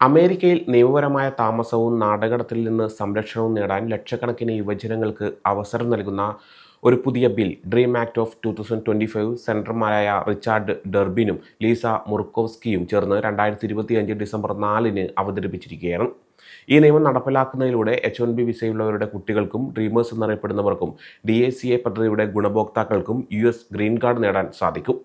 അമേരിക്കയിൽ നിയമപരമായ താമസവും നാടകടത്തിൽ നിന്ന് സംരക്ഷണവും നേടാൻ ലക്ഷക്കണക്കിന് യുവജനങ്ങൾക്ക് അവസരം നൽകുന്ന ഒരു പുതിയ bill dream act of two thousand twenty five സെന്റർമാരായ Richard ഡെർബിനും ലീസ മുർക്കോവ്സ്കിയും ചേർന്ന് രണ്ടായിരത്തി ഇരുപത്തിയഞ്ച് ഡിസംബർ നാലിന് അവതരിപ്പിച്ചിരിക്കുകയാണ്. ഈ നിയമം നടപ്പിലാക്കുന്നതിലൂടെ എച്ച് വൺ ബി വിസയുള്ളവരുടെ കുട്ടികൾക്കും ഡ്രീമേഴ്സ് എന്നറിയപ്പെടുന്നവർക്കും ഡി എ സി എ പദ്ധതിയുടെ ഗുണഭോക്താക്കൾക്കും യു എസ് ഗ്രീൻ കാർഡ് നേടാൻ സാധിക്കും.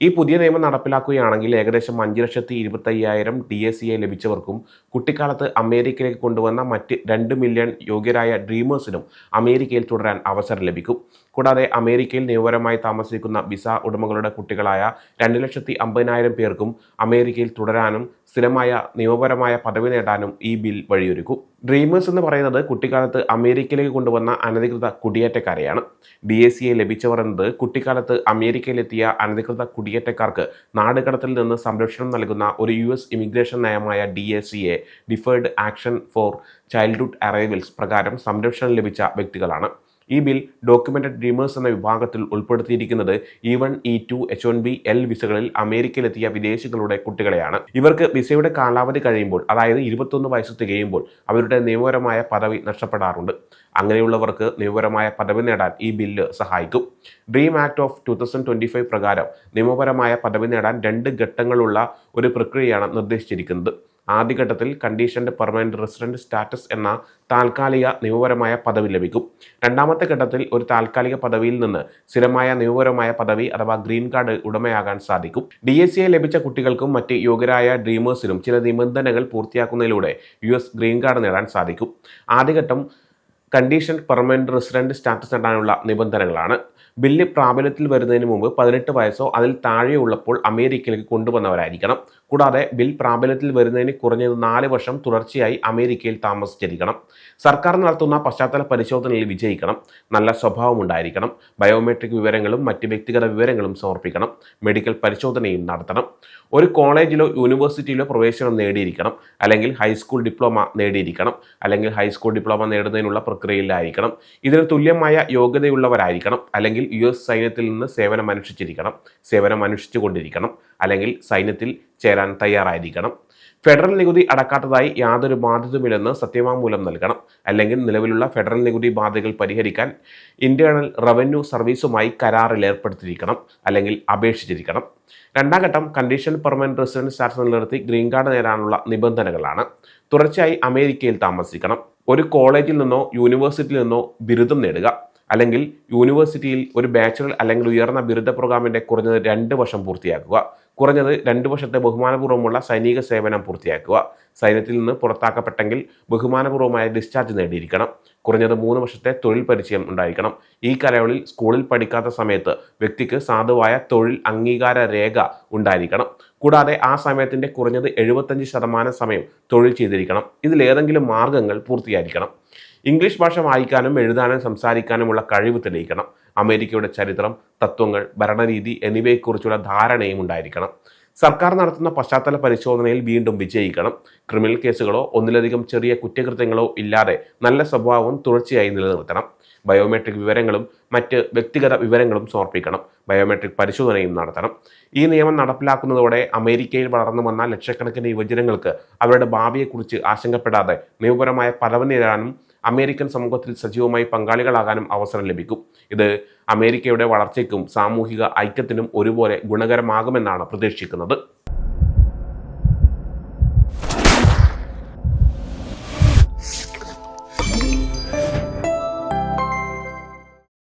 ഈ പുതിയ നിയമം നടപ്പിലാക്കുകയാണെങ്കിൽ ഏകദേശം അഞ്ച് ലക്ഷത്തി ഇരുപത്തയ്യായിരം ഡി എ സി ഐ ലഭിച്ചവർക്കും കുട്ടിക്കാലത്ത് അമേരിക്കയിലേക്ക് കൊണ്ടുവന്ന മറ്റ് രണ്ട് മില്യൺ യോഗ്യരായ ഡ്രീമേഴ്സിനും അമേരിക്കയിൽ തുടരാൻ അവസരം ലഭിക്കും. കൂടാതെ അമേരിക്കയിൽ നിയമപരമായി താമസിക്കുന്ന വിസ ഉടമകളുടെ കുട്ടികളായ രണ്ട് ലക്ഷത്തി അമ്പതിനായിരം പേർക്കും അമേരിക്കയിൽ തുടരാനും സ്ഥിരമായ നിയമപരമായ പദവി നേടാനും ഈ ബിൽ വഴിയൊരുക്കും. ഡ്രീമേഴ്സ് എന്ന് പറയുന്നത് കുട്ടിക്കാലത്ത് അമേരിക്കയിലേക്ക് കൊണ്ടുവന്ന അനധികൃത കുടിയേറ്റക്കാരെയാണ്. ഡി എ സി എ ലഭിച്ചവർ എന്നത് കുട്ടിക്കാലത്ത് അമേരിക്കയിലെത്തിയ അനധികൃത കുടിയേറ്റക്കാർക്ക് നാടുകടത്തിൽ നിന്ന് സംരക്ഷണം നൽകുന്ന ഒരു U S immigration നയമായ D A C A deferred action for childhood arrivals പ്രകാരം സംരക്ഷണം ലഭിച്ച വ്യക്തികളാണ്. ഈ ബിൽ ഡോക്യുമെന്റഡ് ഡ്രീമേഴ്സ് എന്ന വിഭാഗത്തിൽ ഉൾപ്പെടുത്തിയിരിക്കുന്നത് E one E two H one B L വിസകളിൽ അമേരിക്കയിലെത്തിയ വിദേശികളുടെ കുട്ടികളെയാണ്. ഇവർക്ക് വിസയുടെ കാലാവധി കഴിയുമ്പോൾ അതായത് ഇരുപത്തൊന്ന് വയസ്സ് തികയുമ്പോൾ അവരുടെ നിയമപരമായ പദവി നഷ്ടപ്പെടാറുണ്ട്. അങ്ങനെയുള്ളവർക്ക് നിയമപരമായ പദവി നേടാൻ ഈ ബില്ല് സഹായിക്കും. Dream act of two thousand twenty five പ്രകാരം നിയമപരമായ പദവി നേടാൻ രണ്ട് ഘട്ടങ്ങളുള്ള ഒരു പ്രക്രിയയാണ് നിർദ്ദേശിച്ചിരിക്കുന്നത്. ആദ്യഘട്ടത്തിൽ കണ്ടീഷൻഡ് പെർമനന്റ് റെസിഡന്റ് സ്റ്റാറ്റസ് എന്ന താൽക്കാലിക നിയമപരമായ പദവി ലഭിക്കും. രണ്ടാമത്തെ ഘട്ടത്തിൽ ഒരു താൽക്കാലിക പദവിയിൽ നിന്ന് സ്ഥിരമായ നിയമപരമായ പദവി അഥവാ ഗ്രീൻ കാർഡ് ഉടമയാകാൻ സാധിക്കും. ഡി എസ് സിയെ ലഭിച്ച കുട്ടികൾക്കും മറ്റ് യോഗ്യരായ ഡ്രീമേഴ്സിനും ചില നിബന്ധനകൾ പൂർത്തിയാക്കുന്നതിലൂടെ യു എസ് ഗ്രീൻ കാർഡ് നേടാൻ സാധിക്കും. ആദ്യഘട്ടം കണ്ടീഷൻ പെർമനന്റ് റെസിഡന്റ് സ്റ്റാറ്റസ് നേടാനുള്ള നിബന്ധനകളാണ്. ബില്ല് പ്രാബല്യത്തിൽ വരുന്നതിന് മുമ്പ് പതിനെട്ട് വയസ്സോ അതിൽ താഴെയുള്ളപ്പോൾ അമേരിക്കയിലേക്ക് കൊണ്ടുവന്നവരായിരിക്കണം. കൂടാതെ ബിൽ പ്രാബല്യത്തിൽ വരുന്നതിന് കുറഞ്ഞത് നാല് വർഷം തുടർച്ചയായി അമേരിക്കയിൽ താമസിച്ചിരിക്കണം. സർക്കാർ നടത്തുന്ന പശ്ചാത്തല പരിശോധനയിൽ വിജയിക്കണം. നല്ല സ്വഭാവം ഉണ്ടായിരിക്കണം. ബയോമെട്രിക് വിവരങ്ങളും മറ്റ് വ്യക്തിഗത വിവരങ്ങളും സമർപ്പിക്കണം. മെഡിക്കൽ പരിശോധനയും നടത്തണം. ഒരു കോളേജിലോ യൂണിവേഴ്സിറ്റിയിലോ പ്രവേശനം നേടിയിരിക്കണം. അല്ലെങ്കിൽ ഹൈസ്കൂൾ ഡിപ്ലോമ നേടിയിരിക്കണം. അല്ലെങ്കിൽ ഹൈസ്കൂൾ ഡിപ്ലോമ നേടുന്നതിനുള്ള പ്രക്രിയയിലായിരിക്കണം. ഇതിന് തുല്യമായ യോഗ്യതയുള്ളവരായിരിക്കണം. അല്ലെങ്കിൽ യു എസ് സൈന്യത്തിൽ നിന്ന് സേവനം അനുഷ്ഠിച്ചിരിക്കണം സേവനം അനുഷ്ഠിച്ചുകൊണ്ടിരിക്കണം അല്ലെങ്കിൽ സൈന്യത്തിൽ ചേരാൻ തയ്യാറായിരിക്കണം. ഫെഡറൽ നികുതി അടക്കാത്തതായി യാതൊരു ബാധ്യതയുമില്ലെന്ന് സത്യവാങ്മൂലം നൽകണം. അല്ലെങ്കിൽ നിലവിലുള്ള ഫെഡറൽ നികുതി ബാധകൾ പരിഹരിക്കാൻ ഇന്റേണൽ റവന്യൂ സർവീസുമായി കരാറിൽ ഏർപ്പെടുത്തിയിരിക്കണം അല്ലെങ്കിൽ അപേക്ഷിച്ചിരിക്കണം. രണ്ടാം ഘട്ടം കണ്ടീഷൻ പെർമനന്റ് റെസിഡൻസ് സ്റ്റാറ്റസ് നിലനിർത്തി ഗ്രീൻ കാർഡ് നേടാനുള്ള നിബന്ധനകളാണ്. തുടർച്ചയായി അമേരിക്കയിൽ താമസിക്കണം. ഒരു കോളേജിൽ നിന്നോ യൂണിവേഴ്സിറ്റിയിൽ നിന്നോ ബിരുദം നേടുക. അല്ലെങ്കിൽ യൂണിവേഴ്സിറ്റിയിൽ ഒരു ബാച്ചുലർ അല്ലെങ്കിൽ ഉയർന്ന ബിരുദ പ്രോഗ്രാമിന്റെ കുറഞ്ഞത് രണ്ട് വർഷം പൂർത്തിയാക്കുക. കുറഞ്ഞത് രണ്ട് വർഷത്തെ ബഹുമാനപൂർവമുള്ള സൈനിക സേവനം പൂർത്തിയാക്കുക. സൈന്യത്തിൽ നിന്ന് പുറത്താക്കപ്പെട്ടെങ്കിൽ ബഹുമാനപൂർവമായ ഡിസ്ചാർജ് നേടിയിരിക്കണം. കുറഞ്ഞത് മൂന്ന് വർഷത്തെ തൊഴിൽ പരിചയം ഉണ്ടായിരിക്കണം. ഈ കാലയളവിൽ സ്കൂളിൽ പഠിക്കാത്ത സമയത്ത് വ്യക്തിക്ക് സാധുവായ തൊഴിൽ അംഗീകാര രേഖ ഉണ്ടായിരിക്കണം. കൂടാതെ ആ സമയത്തിന്റെ കുറഞ്ഞത് എഴുപത്തഞ്ച് ശതമാനം സമയം തൊഴിൽ ചെയ്തിരിക്കണം. ഇതിലേതെങ്കിലും മാർഗങ്ങൾ പൂർത്തിയായിരിക്കണം. ഇംഗ്ലീഷ് ഭാഷ വായിക്കാനും എഴുതാനും സംസാരിക്കാനുമുള്ള കഴിവ് തെളിയിക്കണം. അമേരിക്കയുടെ ചരിത്രം തത്വങ്ങൾ ഭരണരീതി എന്നിവയെക്കുറിച്ചുള്ള ധാരണയും ഉണ്ടായിരിക്കണം. സർക്കാർ നടത്തുന്ന പശ്ചാത്തല പരിശോധനയിൽ വീണ്ടും വിജയിക്കണം. ക്രിമിനൽ കേസുകളോ ഒന്നിലധികം ചെറിയ കുറ്റകൃത്യങ്ങളോ ഇല്ലാതെ നല്ല സ്വഭാവം തുടർച്ചയായി നിലനിർത്തണം. ബയോമെട്രിക് വിവരങ്ങളും മറ്റ് വ്യക്തിഗത വിവരങ്ങളും സമർപ്പിക്കണം. ബയോമെട്രിക് പരിശോധനയും നടത്തണം. ഈ നിയമം നടപ്പിലാക്കുന്നതോടെ അമേരിക്കയിൽ വളർന്നു വന്ന ലക്ഷക്കണക്കിന് യുവജനങ്ങൾക്ക് അവരുടെ ഭാവിയെക്കുറിച്ച് ആശങ്കപ്പെടാതെ നിയമപരമായ പദവി നേടാനും അമേരിക്കൻ സമൂഹത്തിൽ സജീവമായി പങ്കാളികളാകാനും അവസരം ലഭിക്കും. ഇത് അമേരിക്കയുടെ വളർച്ചയ്ക്കും സാമൂഹിക ഐക്യത്തിനും ഒരുപോലെ ഗുണകരമാകുമെന്നാണ് പ്രതീക്ഷിക്കുന്നത്.